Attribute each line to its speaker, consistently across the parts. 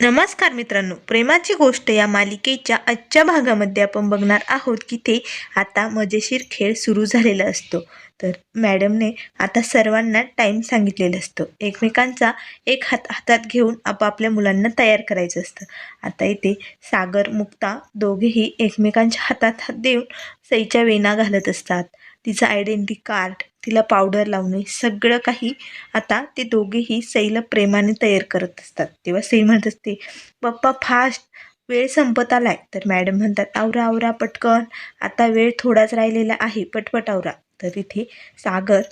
Speaker 1: नमस्कार मित्रांनो प्रेमाची गोष्ट या मालिकेच्या आजच्या भागामध्ये आपण बघणार आहोत की ते आता मजेशीर खेळ सुरू झालेला असतो. तर मॅडमने आता सर्वांना टाईम सांगितलेलं असतो. एकमेकांचा एक हात हातात घेऊन आपापल्या मुलांना तयार करायचं असतं. आता इथे सागर मुक्ता दोघेही एकमेकांच्या हातात हात देऊन सईच्या वेणा घालत असतात. तिचं आयडेंटिटी कार्ड तिला पावडर लावणे सगळं काही आता ते दोघेही सईला प्रेमाने तयार करत असतात. तेव्हा सई म्हणत असते पप्पा फास्ट वेळ संपत आलाय. तर मॅडम म्हणतात आवरा आवरा पटकन. आता वेळ थोडाच राहिलेला आहे. पटपट आवरा. तर इथे सागर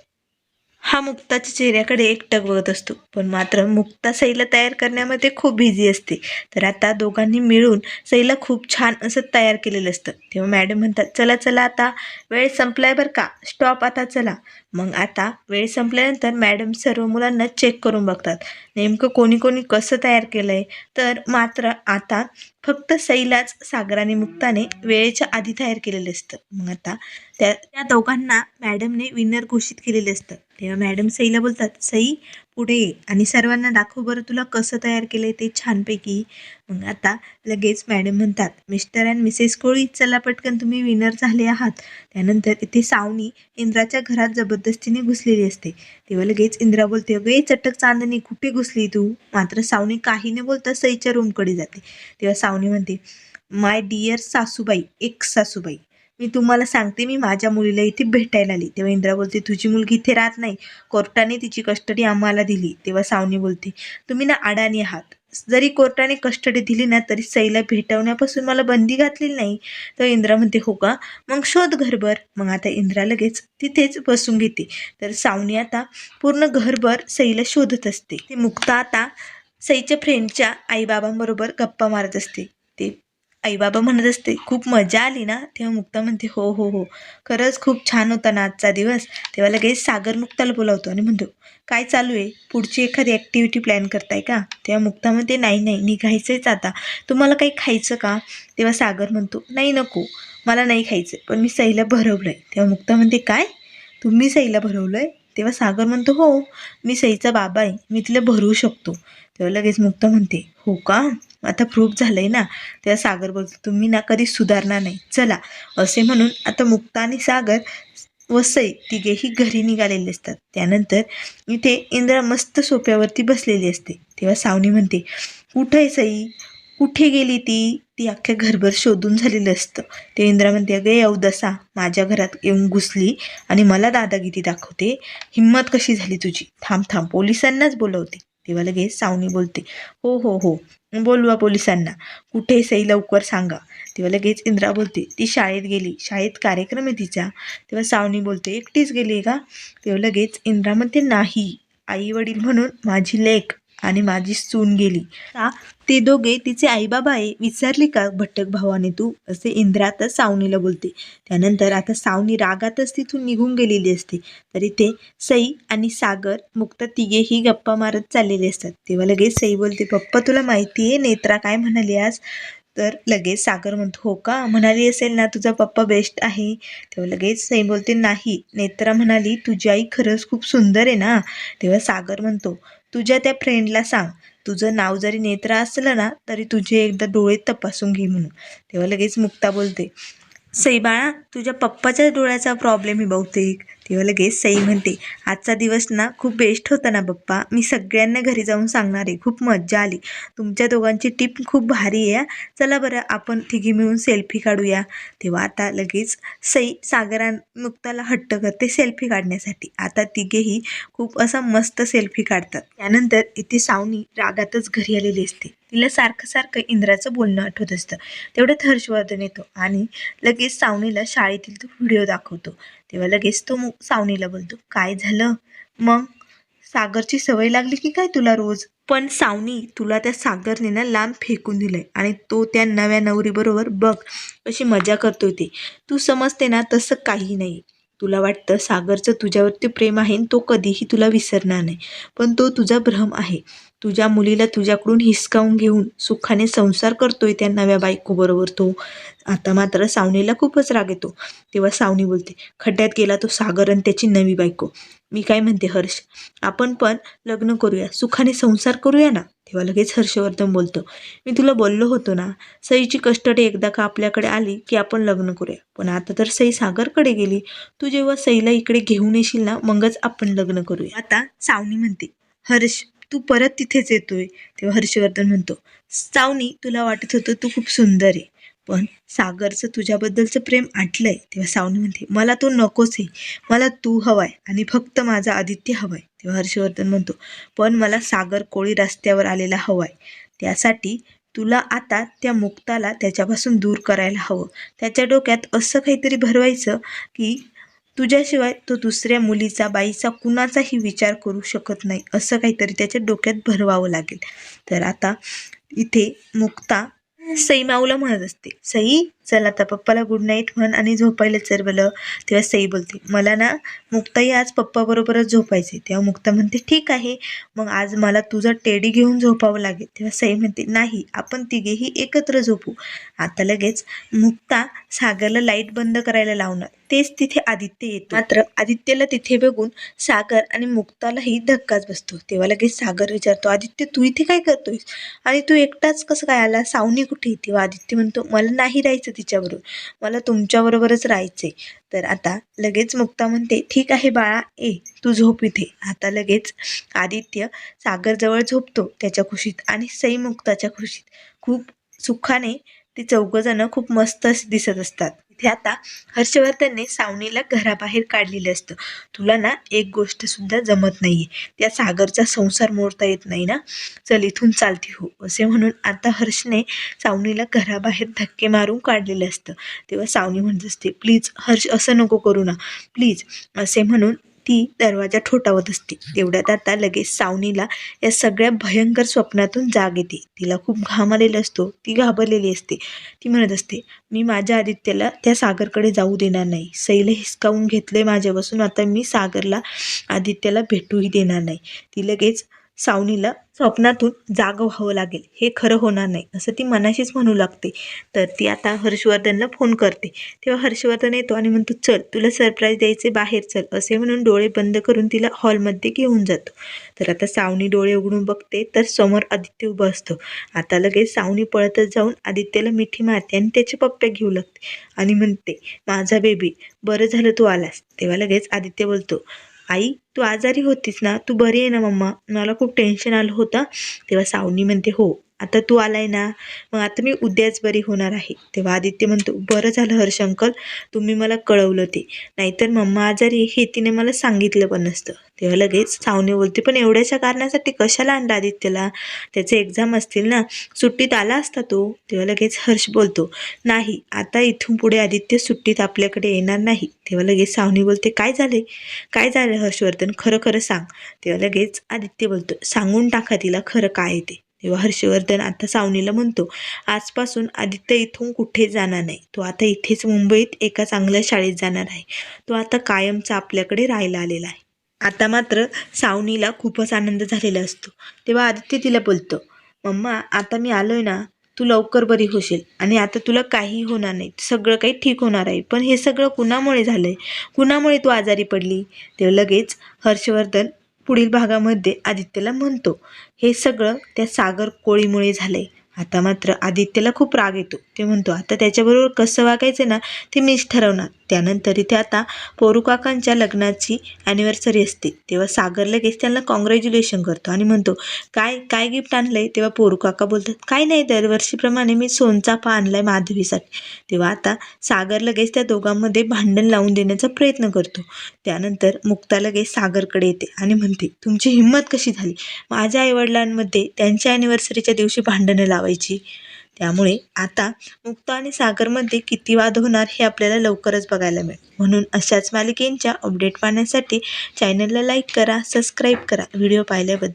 Speaker 1: हा मुक्ताच्या चेहऱ्याकडे एकटक बघत असतो. पण मात्र मुक्ता सईला तयार करण्यामध्ये खूप बिझी असते. तर आता दोघांनी मिळून सईला खूप छान असं तयार केलेलं असतं. तेव्हा मॅडम म्हणतात चला चला आता. वेळ संपलाय बरं का? स्टॉप आता चला. मग आता वेळ संपल्यानंतर मॅडम सर्व मुलांना चेक करून बघतात. नेमकं कोणी कोणी कसं तयार केलं आहे तर मात्र आता फक्त सईलाच सागराने मुक्ताने वेळेच्या आधी तयार केलेलं असतं. मग आता त्या त्या दोघांना मॅडमने विनर घोषित केलेले असतं. तेव्हा मॅडम सईला बोलतात सई पुढे ये आणि सर्वांना दाखव बरं तुला कसं तयार केलं आहे ते छानपैकी. मग आता लगेच मॅडम म्हणतात मिस्टर अँड मिसेस कोळी चला पटकन तुम्ही विनर झाले आहात. त्यानंतर इथे सावनी इंद्राच्या घरात जबरदस्तीने घुसलेली असते. तेव्हा लगेच इंद्रा बोलते अगं चटक चांदणी कुठे घुसली तू? मात्र सावनी काही न बोलता सईच्या रूमकडे जाते. तेव्हा सावनी म्हणते माय डिअर सासूबाई एक सासूबाई. मी तुम्हाला सांगते मी माझ्या मुलीला इथे भेटायला आली. तेव्हा इंद्रा बोलते तुझी मुलगी इथे राहत नाही. कोर्टाने तिची कस्टडी आम्हाला दिली. तेव्हा सावनी बोलते तुम्ही ना अडाणी आहात. जरी कोर्टाने कस्टडी दिली ना तरी सईला भेटवण्यापासून मला बंदी घातलेली नाही. तर इंद्रा म्हणते हो का? मग शोध घरभर. मग आता इंद्रा लगेच तिथेच बसून घेते. तर सावनी आता पूर्ण घरभर सईला शोधत असते. ती मुक्ता आता सईच्या फ्रेंडच्या आईबाबांबरोबर गप्पा मारत असते. ते आईबाबा म्हणत असते खूप मजा आली ना? तेव्हा मुक्ता म्हणते हो हो हो. खरंच खूप छान होता ना आजचा दिवस. तेव्हा लगेच सागर मुक्ताला बोलावतो आणि म्हणतो काय चालू आहे? पुढची एखादी ॲक्टिव्हिटी प्लॅन करताय का? तेव्हा मुक्ता म्हणते नाही नाही निघायचंच आता. तुम्हाला काही खायचं का? तेव्हा सागर म्हणतो नाही नको. मला नाही खायचं पण मी सईला भरवलं आहे तेव्हा मुक्ता म्हणते काय? तुम्ही सईला भरवलं आहे तेव्हा सागर म्हणतो हो मी सईचा बाबा आहे मी तिला भरू शकतो. तेव्हा लगेच मुक्ता म्हणते हो का? आता प्रूफ झालं आहे ना. तेव्हा सागर बोलतो तुम्ही ना कधी सुधारणार नाही. चला. असे म्हणून आता मुक्ता आणि सागर व सई तिघेही घरी निघालेले असतात. त्यानंतर इथे इंद्रा मस्त सोप्यावरती बसलेली असते. तेव्हा सावनी म्हणते कुठं आहे सई? कुठे गेली ती? ती अख्ख्या घरभर शोधून झालेलं असतं. ते इंद्रा म्हणते अगं अवदसा माझ्या घरात येऊन घुसली आणि मला दादागिरी दाखवते. हिंमत कशी झाली तुझी? थांब थांब. पोलिसांनाच बोलवते. तेव्हा लगेच सावनी बोलते हो हो हो. बोलवा पोलिसांना. कुठे आहे सई? लवकर सांगा. तेव्हा लगेच इंद्रा बोलते ती शाळेत गेली. शाळेत कार्यक्रम आहे तिचा. तेव्हा सावनी बोलते एकटीच गेली आहे का? तेव्हा लगेच इंद्रा म्हणते नाही. आई वडील म्हणून माझी लेक आणि माझी सून गेली. ते दोघे तिचे आईबाबा आहे विचारले का भट्टक भावाने तू असे इंद्रा आता सावनीला बोलते. त्यानंतर आता सावनी रागातच तिथून निघून गेलेली असते. तर इथे सई आणि सागर मुक्त तिघेही गप्पा मारत चाललेले असतात. तेव्हा लगेच सई बोलते पप्पा तुला माहिती आहे नेत्रा काय म्हणाली आज? तर लगेच सागर म्हणतो हो का? म्हणाली असेल ना तुझा पप्पा बेस्ट आहे. तेव्हा लगेच सई बोलते नाही नेत्रा म्हणाली तुझी आई खरंच खूप सुंदर आहे ना. तेव्हा सागर म्हणतो तुझ्या त्या फ्रेंडला सांग. तुझं नाव जरी नेत्रा असलं ना तरी तुझे एकदा डोळे तपासून घे म्हणून. तेव्हा लगेच मुक्ता बोलते सई बाळा तुझ्या पप्पाच्या डोळ्याचा प्रॉब्लेम आहे बहुतेक. तेव्हा लगेच सई म्हणते आजचा दिवस ना खूप बेस्ट होता ना बप्पा. मी सगळ्यांना घरी जाऊन सांगणार आहे. खूप मज्जा आली. तुमच्या दोघांची टिप खूप भारी आहे चला बरं आपण तिघी मिळून सेल्फी काढूया. तेव्हा आता लगेच सई सागरान मुक्ताला हट्ट करते सेल्फी काढण्यासाठी. आता तिघेही खूप असा मस्त सेल्फी काढतात. त्यानंतर इथे सावनी रागातच घरी आलेली असते. तिला सारखं सारखं इंद्राचं बोलणं आठवत असतं. तेवढ्यात हर्षवर्धन येतो आणि लगेच सावनीला शाळेतील तो व्हिडिओ दाखवतो. तेव्हा लगेच तो सावनीला बोलतो काय झालं? मग सागरची सवय लागली की काय तुला रोज? पण सावनी तुला त्या सागरने ना लांब फेकून दिलंय आणि तो त्या नव्या नवरीबरोबर बघ अशी मजा करतोय ते. तू समजते ना तसं काही नाही. तुला वाटतं सागरचं तुझ्यावरती प्रेम आहे आणि तो कधीही तुला विसरणार नाही. पण तो तुझा भ्रम आहे. तुझ्या मुलीला तुझ्याकडून हिसकावून घेऊन सुखाने संसार करतोय त्या नव्या बायकोबरोबर तो. आता मात्र सावनीला खूपच राग येतो. तेव्हा सावनी बोलते खड्ड्यात गेला तो सागर आणि त्याची नवी बायको. मी काय म्हणते हर्ष? आपण पण लग्न करूया सुखाने संसार करूया ना? तेव्हा लगेच हर्षवर्धन बोलतो मी तुला बोललो होतो ना सईची कस्टडी एकदा का आपल्याकडे आली की आपण लग्न करूया. पण आता तर सई सागरकडे गेली. तू जेव्हा सईला इकडे घेऊन येशील ना मगच आपण लग्न करूया. आता सावनी म्हणते हर्ष तू परत तिथेच येतोय तेव्हा हर्षवर्धन म्हणतो सावनी तुला वाटत होतं तू खूप सुंदर आहे पण सागरचं तुझ्याबद्दलचं प्रेम आटलंय. तेव्हा सावनी म्हणते मला तो नकोच आहे मला तू हवाय आणि फक्त माझा आदित्य हवाय. तेव्हा हर्षवर्धन म्हणतो पण मला सागर कोळी रस्त्यावर आलेला हवाय त्यासाठी तुला आता त्या मुक्ताला त्याच्यापासून दूर करायला हवं. त्याच्या डोक्यात असं काहीतरी भरवायचं की तुझ्याशिवाय तो दुसऱ्या मुलीचा बाईचा कुणाचाही विचार करू शकत नाही असं काहीतरी त्याच्या डोक्यात भरवावं लागेल. तर आता इथे मुक्ता सई माऊला म्हणत असते सई चल आता पप्पाला गुड नाईट म्हण आणि झोपायला चल बलं तेव्हा सई बोलते मला ना मुक्ताई आज पप्पाबरोबरच झोपायचे तेव्हा मुक्ता म्हणते ठीक आहे मग आज मला तुझं टेडी घेऊन झोपावं लागेल. तेव्हा सई म्हणते नाही आपण तिघेही एकत्र झोपू. आता लगेच मुक्ता सागरला लाइट बंद करायला लावणार. तेच तिथे आदित्य येतो. मात्र आदित्यला तिथे बघून सागर आणि मुक्तालाही धक्काच बसतो. तेव्हा लगेच सागर विचारतो आदित्य तू इथे काय करतोयस? आणि तू एकटाच कसं काय आला? सावनी कुठे तेव्हा आदित्य म्हणतो मला नाही राहायचं तिच्याबरोबर. मला तुमच्याबरोबरच राहायचे तर आता लगेच मुक्ता म्हणते ठीक आहे बाळा ए तू झोप इथे. आता लगेच आदित्य सागरजवळ झोपतो त्याच्या खुशीत आणि सई मुक्ताच्या खुशीत. खूप सुखाने ते चौघजणं खूप मस्त दिसत असतात. इथे आता हर्षवर्धनने सावनीला घराबाहेर काढलेलं असतं. तुला ना एक गोष्ट सुद्धा जमत नाहीये. त्या सागरचा संसार मोडता येत नाही ना? चल इथून चालती हो असे म्हणून आता हर्षने सावनीला घराबाहेर धक्के मारून काढलेलं असतं. तेव्हा सावनी म्हणत असते प्लीज हर्ष असं नको करू ना. प्लीज असे म्हणून ती दरवाजा ठोठावत असते. तेवढ्यात आता लगेच सावनीला या सगळ्या भयंकर स्वप्नातून जाग येते. तिला खूप घाम आलेला असतो. ती घाबरलेली असते. ती म्हणत असते मी माझ्या आदित्यला त्या सागरकडे जाऊ देणार नाही. सैल हिसकावून घेतले माझ्यापासून. आता मी सागरला आदित्यला भेटूही देणार नाही. ती लगेच सावनीला स्वप्नातून जाग व्हावं लागेल. हे खरं होणार नाही असं ती मनाशीच म्हणू लागते. तर ती आता हर्षवर्धनला फोन करते. तेव्हा हर्षवर्धन येतो आणि म्हणतो चल तुला सरप्राईज द्यायचे बाहेर चल असे म्हणून डोळे बंद करून तिला हॉलमध्ये घेऊन जातो. तर आता सावनी डोळे उघडून बघते तर समोर आदित्य उभं असतो. आता लगेच सावनी पळतच जाऊन आदित्यला मिठी मारते आणि त्याचे पप्प्या घेऊ लागते आणि म्हणते माझा बेबी बरं झालं तू आलास. तेव्हा लगेच आदित्य बोलतो आई तू आजारी होतीस ना? तू बरी आहे ना मम्मा? मला खूप टेन्शन आलं होतं. तेव्हा सावनी म्हणते हो. आता तू आलाय ना मग आता मी उद्याच बरी होणार आहे. तेव्हा आदित्य म्हणतो बरं झालं हर्षंकल तुम्ही मला कळवलं ते. नाहीतर मम्मा आजारी हे तिने मला सांगितलं पण नसतं. तेव्हा लगेच सावनी बोलते पण एवढ्याशा कारणासाठी कशाला आणला आदित्यला? त्याचे एक्झाम असतील ना सुट्टीत आला असता तो. तेव्हा लगेच हर्ष बोलतो नाही आता इथून पुढे आदित्य सुट्टीत आपल्याकडे येणार नाही. तेव्हा लगेच सावनी बोलते काय झाले? काय झालं हर्षवर्धन? खरं खरं सांग. तेव्हा लगेच आदित्य बोलतो सांगून टाका तिला खरं काय ते. तेव्हा हर्षवर्धन आता सावनीला म्हणतो आजपासून आदित्य इथून कुठे जाणार नाही? तो आता इथेच मुंबईत एका चांगल्या शाळेत जाणार आहे. तो आता कायमचा आपल्याकडे राहायला आलेला आहे. आता मात्र सावनीला खूपच आनंद झालेला असतो. तेव्हा आदित्य तिला बोलतो मम्मा आता मी आलोय ना तू लवकर बरी होशील आणि आता तुला काही होणार नाही. सगळं काही ठीक होणार आहे. पण हे सगळं कुणामुळे झालं आहे कुणामुळे तू आजारी पडली? तेव्हा लगेच हर्षवर्धन पुढील भागामध्ये आदित्यला म्हणतो. हे सगळं त्या सागर कोळीमुळे झालंय. आता मात्र आदित्यला खूप राग येतो. ते म्हणतो आता त्याच्याबरोबर कसं वागायचं ना ते मीच ठरवणार. त्यानंतर इथे आता पोरुकाकांच्या लग्नाची ॲनिव्हर्सरी असते. तेव्हा सागर लगेच त्यांना कॉंग्रॅच्युलेशन करतो आणि म्हणतो काय काय गिफ्ट आणलंय? तेव्हा पोरुकाका बोलतात काय नाही दरवर्षीप्रमाणे मी सोनचाफा आणलाय माधवीसाठी. तेव्हा आता सागर लगेच त्या दोघांमध्ये भांडण लावून देण्याचा प्रयत्न करतो. त्यानंतर मुक्ता लगेच सागरकडे येते आणि म्हणते तुमची हिंमत कशी झाली? माझ्या आईवडिलांमध्ये त्यांच्या ॲनिव्हर्सरीच्या दिवशी भांडणं लावायची. त्यामुळे आता मुक्ता आणि सागरमध्ये किती वाद होणार हे आपल्याला लवकरच बघायला मिळेल. म्हणून अशाच मालिकेंच्या अपडेट पाहण्यासाठी चॅनलला लाईक करा सबस्क्राईब करा. व्हिडिओ पाहिल्याबद्दल